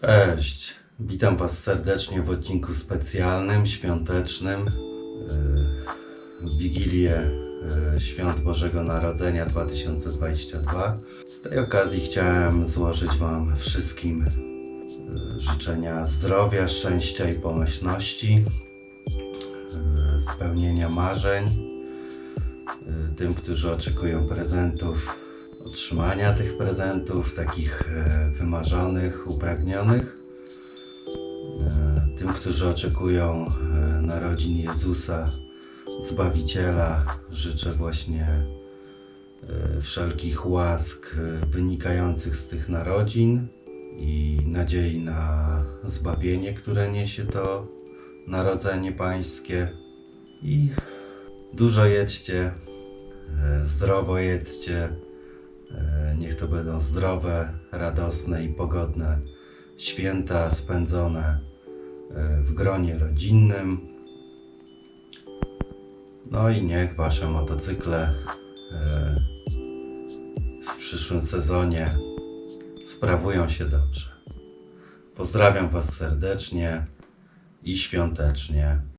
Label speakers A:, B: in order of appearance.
A: Cześć, witam Was serdecznie w odcinku specjalnym, świątecznym. yy, W Wigilię yy, Świąt Bożego Narodzenia 2022. Z tej okazji chciałem złożyć Wam wszystkim yy, życzenia zdrowia, szczęścia i pomyślności, spełnienia marzeń. Tym, którzy oczekują prezentów, otrzymania tych prezentów, takich e, wymarzonych, upragnionych. E, Tym, którzy oczekują e, narodzin Jezusa, Zbawiciela, życzę właśnie wszelkich łask wynikających z tych narodzin i nadziei na zbawienie, które niesie to narodzenie Pańskie. I dużo jedźcie, e, zdrowo jedzcie. E, Niech to będą zdrowe, radosne i pogodne święta spędzone e, w gronie rodzinnym. No i niech Wasze motocykle e, w przyszłym sezonie sprawują się dobrze. Pozdrawiam Was serdecznie i świątecznie.